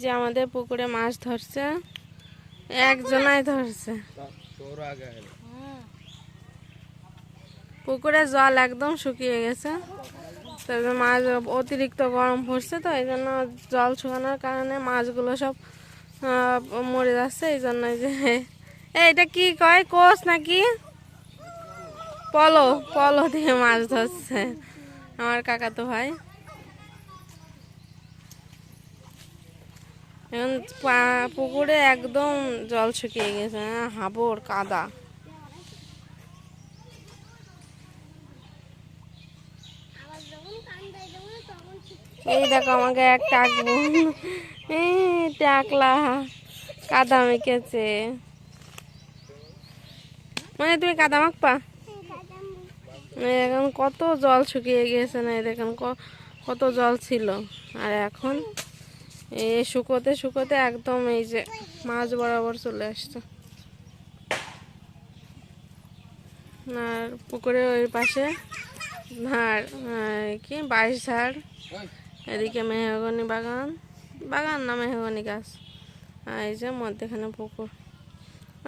যে আমাদের পুকুরে মাছ ধরছে একজনাই ধরছে। পুকুরে জল একদম শুকিয়ে গেছে তবে মাছ অতিরিক্ত গরম পড়ছে তো এই জন্য জল শুকানোর কারণে মাছগুলো সব মরে যাচ্ছে এই জন্য যে এই, এটা কি কয় কোষ নাকি? পলো পলো দিয়ে মাছ ধরছে। আমার কাকা তো ভাই। এখন পা- পুকুরে একদম জল শুকিয়ে গেছে হ্যাঁ, হাবড় কাদা। এই দেখো আমাকে এক এই টাকলা কাদা মেখেছে। মানে তুমি কাদা মাখপা এই এখন কত জল শুকিয়ে গিয়েছে না দেখেন কত জল ছিল। আর এখন এই শুকোতে শুকোতে একদম এই যে মাছ বরাবর চলে আসছে। আর পুকুরের ওই পাশে আর কি, বাইশ ঝাড়, এদিকে মেহগনি বাগান বাগান না মেহগনি গাছ, আর এই যে মধ্যেখানে পুকুর,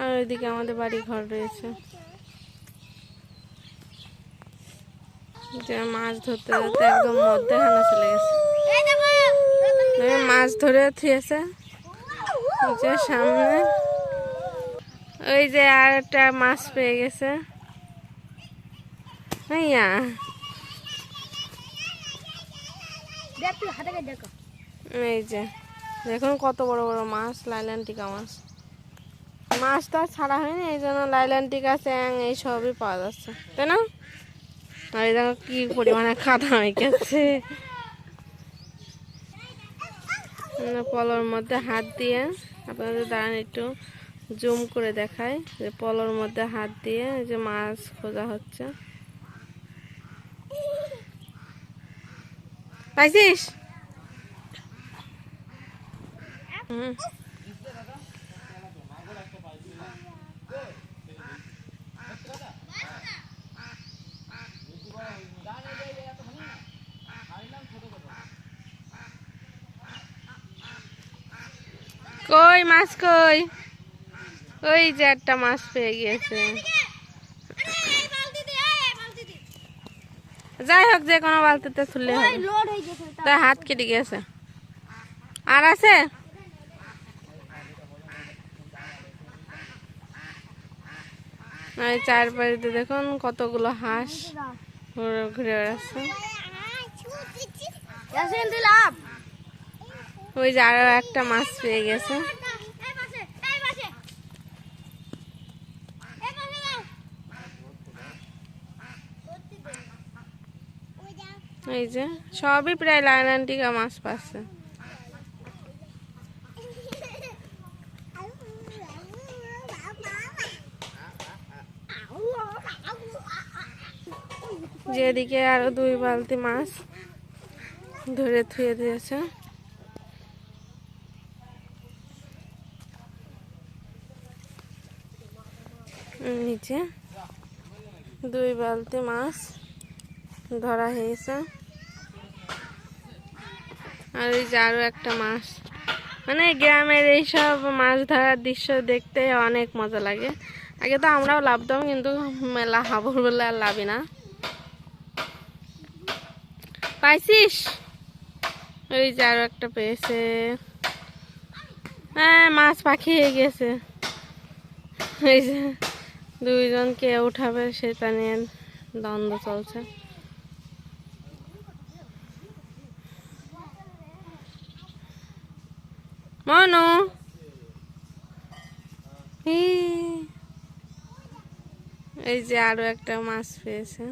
আর ওইদিকে আমাদের বাড়ি ঘর রয়েছে। যে মাছ ধরতে ধরতে একদম মধ্যেখানে চলে গেছে। মাছ ধরে থিয়েছে। যে সামনে। ওই যে আর একটা মাছ পেয়ে গেছে। এই যে, দেখুন কত বড় বড় মাছ, লাইলান্টিকা মাছ। মাছ তো আর ছাড়া হয়নি, এই জন্য লাইলান্টিকা, চ্যাং, এই সবই পাওয়া যাচ্ছে। তাই না? আর এই দেখো কি পরিমাণে খাদা হয়ে গেছে। পলর মধ্যে হাত দিয়ে আপনাদের দাঁড়ান একটু জুম করে দেখায় যে পলর মধ্যে হাত দিয়ে যে মাছ খোঁজা হচ্ছে। পাইছিস? হুম। কই মাছ কই? ওই যে একটা মাছ পেয়ে গিয়েছে। যাই হোক, যে কোনো বালতিতে হবে। তার হাত কেটে গিয়েছে। আর আছে? চারপাশে দেখুন কতগুলো হাঁস ঘুরে ঘুরে বেড়াচ্ছে। ওই যে আরও একটা মাছ পেয়ে গেছে। এই যে, সবই প্রায় লাইনান্টিকা মাছ পাচ্ছে। যেদিকে আরও দুই বালতি মাছ ধরে থুয়ে দিয়েছে। নিচে দুই বালতি মাছ ধরা হয়েছে। আর এই যে আরও একটা মাছ। মানে গ্রামের এইসব মাছ ধরার দৃশ্য দেখতে অনেক মজা লাগে। আগে তো আমরাও লাভতাম কিন্তু মেলা হাবুর বলে আর লাভি না। পাইছিস? ওই যে আরও একটা পেয়েছে। হ্যাঁ মাছ পাখি হয়ে গেছে। এই যে দুইজন কে উঠাবে, সেটা নিয়ে দ্বন্দ্ব চলছে। ই, এই যে আরও একটা মাছ পেয়েছে।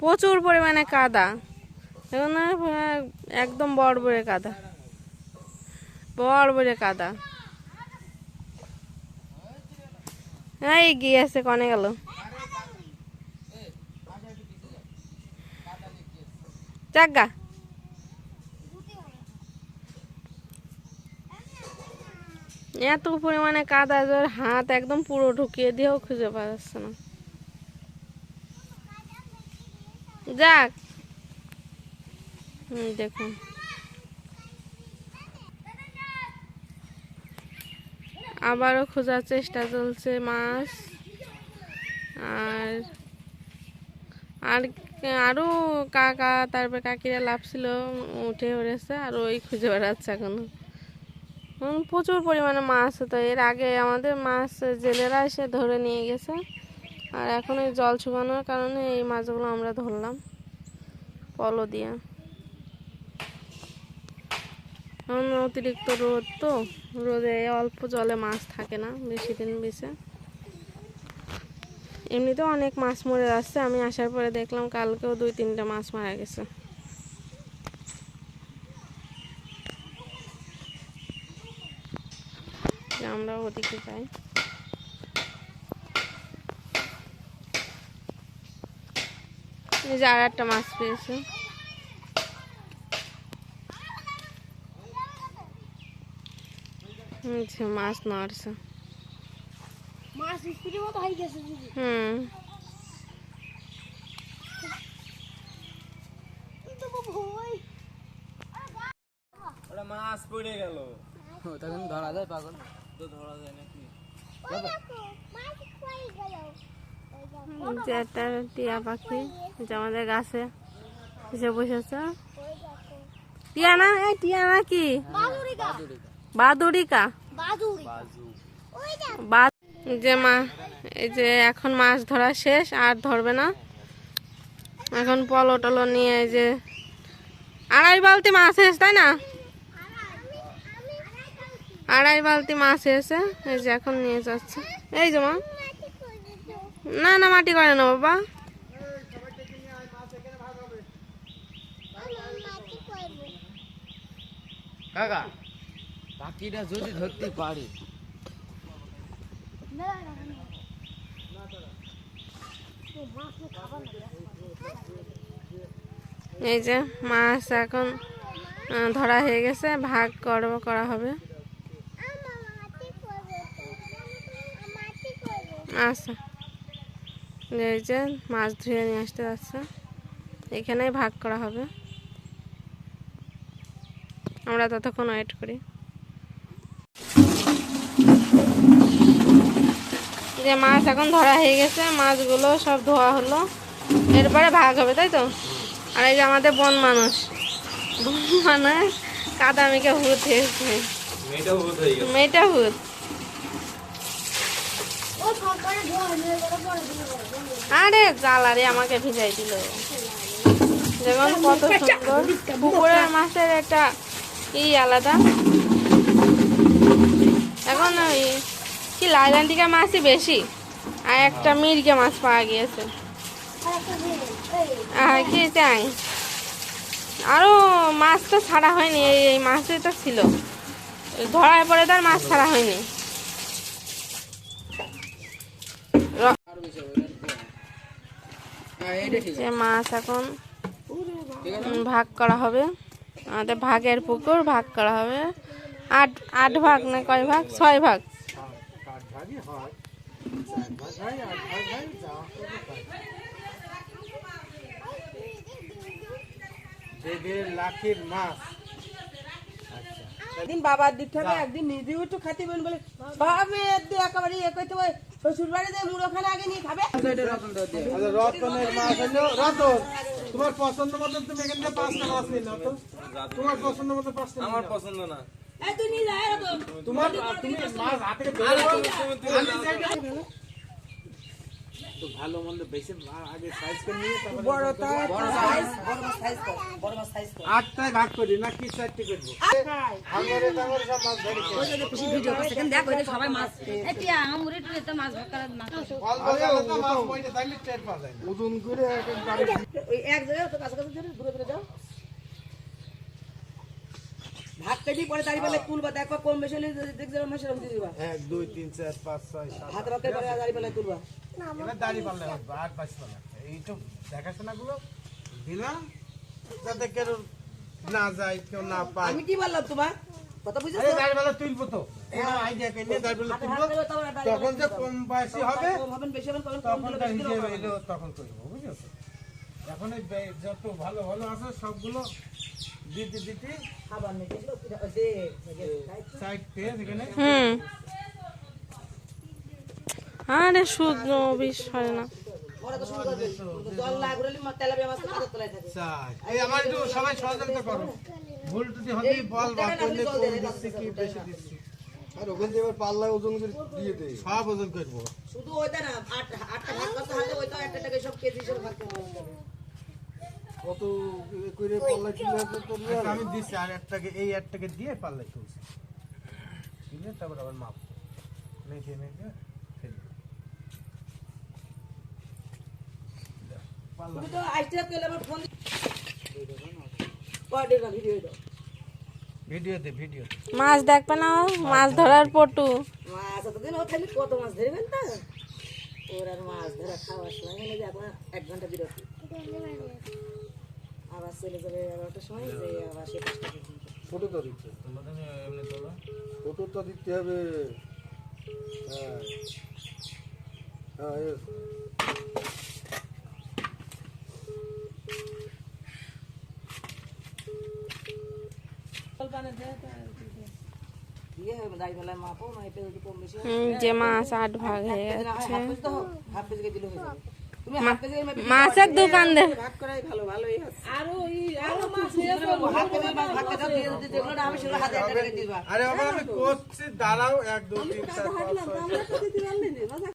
প্রচুর পরিমাণে কাদা। এখন একদম বড় বড় কাদা। বড় বড় কাদা। এই গিয়েছে কনে গেল। জাগা এত পরিমাণে কাদা, জোর হাত একদম পুরো ঢুকিয়ে দিয়েও খুঁজে পাওয়া যাচ্ছে না। যাক। দেখুন। আবারও খোঁজার চেষ্টা চলছে মাছ। আর আর আরও কাকা, তারপরে কাকিরা লাভছিল উঠে উঠেছে আর ওই খুঁজে বেড়াচ্ছে এখনও। এখন প্রচুর পরিমাণে মাছ হতো। এর আগে আমাদের মাছ জেলেরা এসে ধরে নিয়ে গেছে। আর এখন এই জল শুকানোর কারণে এই মাছগুলো আমরা ধরলাম। পলো দিয়ে। এখন অতিরিক্ত রোদ তো, রোদে অল্প জলে মাছ থাকে না, বেশি দিন বেশি এমনিতেও অনেক মাছ মরে যাচ্ছে, আমি আসার পরে দেখলাম কালকেও দুই তিনটা মাছ মারা গেছে। আমরা ওদিকে যাই। এই যে আর একটা মাছ পেয়েছে। যে মাছ নড়ছে মাছ স্পিডের মতো গেছে হুম। মাছ পড়ে গেল। তখন ধরা যায় পাগল। তো ধরা যায় নাকি? মাছ পড়ে গেল। এই যে একটা টিয়া পাখি যে আমাদের গাছে এসে বসেছে। টিয়া না টিয়া না কি বাদুরিকা বাদুড়িকা যে মা এই যে এখন মাছ ধরা শেষ আর ধরবে না। এখন পলো টলো নিয়ে এই যে আড়াই বালতি মাছ এসে তাই না? আড়াই বালতি মাছ এসে এই যে এখন নিয়ে যাচ্ছে। এই যে মা। না না মাটি করে না বাবা। কাকা পাখিটা যদি ধরতে পারে। এই যে মাছ এখন ধরা হয়ে গেছে ভাগ করব করা হবে। আচ্ছা। এই যে মাছ ধুয়ে নিয়ে আসতে যাচ্ছে। এখানেই ভাগ করা হবে। আমরা ততক্ষণ ওয়েট করি। যে মাছ এখন ধরা হয়ে গেছে মাছগুলো সব ধোয়া হলো। এরপরে ভাগ হবে তাই তো? আর এই যে আমাদের বন মানুষ। বন মানুষ কাদা মেখে হুত হয়েছে হয়ে মেয়েটা হুত আরে জ্বালারে আমাকে ভিজাই দিল। যেমন কত সুন্দর। পুকুরের মাছের একটা ই আলাদা। এখন ওই কি লাইলান্টিকা মাছই বেশি? আর একটা মির্গে মাছ পাওয়া গিয়েছে। আর কি চাই? আরও মাছ তো ছাড়া হয়নি, এই মাছই তো ছিল। ধরার পরে তো আর মাছ ছাড়া হয়নি। হ্যাঁ যে মাছ এখন ভাগ করা হবে। আমাদের ভাগের পুকুর ভাগ করা হবে। আট আট ভাগ না কয় ভাগ? ছয় ভাগ। দেড় লাখের মাছ। একদিন বাবার দিক থেকে একদিন নিজেও একটু খাতে বলেন বলে ভাবে একদিন একেবারে ইয়ে করতে হবে। শ্বশুর বাড়িতে মুড়োখানে আগে নিয়ে খাবে? রতন দেওয়া দিয়ে। আচ্ছা রতনের মাছ হলো রতন তোমার পছন্দ মতো তুমি এখান থেকে পাঁচটা মাছ নিন তো। তোমার পছন্দ মতো পাঁচটা আমার পছন্দ না। এই যা তোমার তুমি মাছ হাতে তো ভালো মন্দ বেশি আগে সাইজ করে নিয়ে তারপরে বড়টা সাইজ বড় সাইজ আটটায় ভাগ করি না কি চারটে করব? ভাঙরে টাঙরে সব মাছ ধরি অল্প তো মাছ পয়সা তাইলে টের পাওয়া যায় ওজন করে ওই এক জায়গায় তো কাছাকাছি ধরে দূরে দূরে যাও। কেটে পরে দাঁড়িয়ে পেলে তুলবা দেখো কম বেশি হলে দেখবে আমার সেরকম দিয়ে দিবা। এক দুই তিন চার পাঁচ ছয় সাত ভাত পরে দাঁড়িয়ে পেলে তুলবা এবার দাঁড়িয়ে পারলে হবে আট পাঁচ পারলে এইসব দেখাশোনা গুলো দিলাম যাতে কেউ না যায় কেউ না পায়। আমি কি বললাম তোমার? কথা বুঝেছ? আরে দাঁড়িয়ে তুলবো তো। আইডিয়া কেনে তারপরে তুলবো। হাত দেবে, তারপর একটা তখন যে কম বয়সী হবে কম বেশি হবেন, তখন দিলে তার বেশি হবে। তখন করব বুঝেছ? এখন এই যত ভালো ভালো আছে সবগুলো দিতে দিতে খাবার? ওই যে, সেখানে হুম। আরে শুদ্ধ বিষ হয় না। সবাই সহযোগিতা করো। ভুল বল বা করলে কম দিচ্ছি কি বেশি দিচ্ছি। আর ওখান থেকে এবার ওজন করে দিয়ে দেয় সব ওজন করব। শুধু ওইটা না, আটটা ভাগ করতে হবে, ওইটাও একটা টাকায় সব কেজি হিসেবে ভাগ করে হবে। কত করে পাল্লায় কিলো আছে তো আচ্ছা, আমি দিচ্ছি আর একটাকে এই একটাকে দিয়ে পাল্লাই তুলছি। তুলে তারপর আবার মাপ মেখে মেখে ফেলি। পাল্লা তুমি তো আইসতে পেলে আমার ফোন কয়টা না? ভিডিও দাও ভিডিও ভিডিও মাছ দেখবে না মাছ ধরার পটু। মাছ এতদিন খালি কত মাছ ধরবেন না? ওর আর মাছ ধরা খাওয়ার সময় হলে যে এখন এক ঘণ্টা বিরতি। আবার চলে যাবে এগারোটার সময় যে আবার সে পাঁচটা পর্যন্ত ফটো তো দিচ্ছে ফটো তো দিতে হবে হ্যাঁ হ্যাঁ এ- দিয়ে দাড়ি মেলায় মাপো মাইপে যদি কম বেশি হয় হুম, যে মাছ আট ভাগ হয়ে কেজি মাছের দোকান দে। আরও আমি করছি দাঁড়াও এক দুই তিন চার পাঁচ ছয় সাত, আট।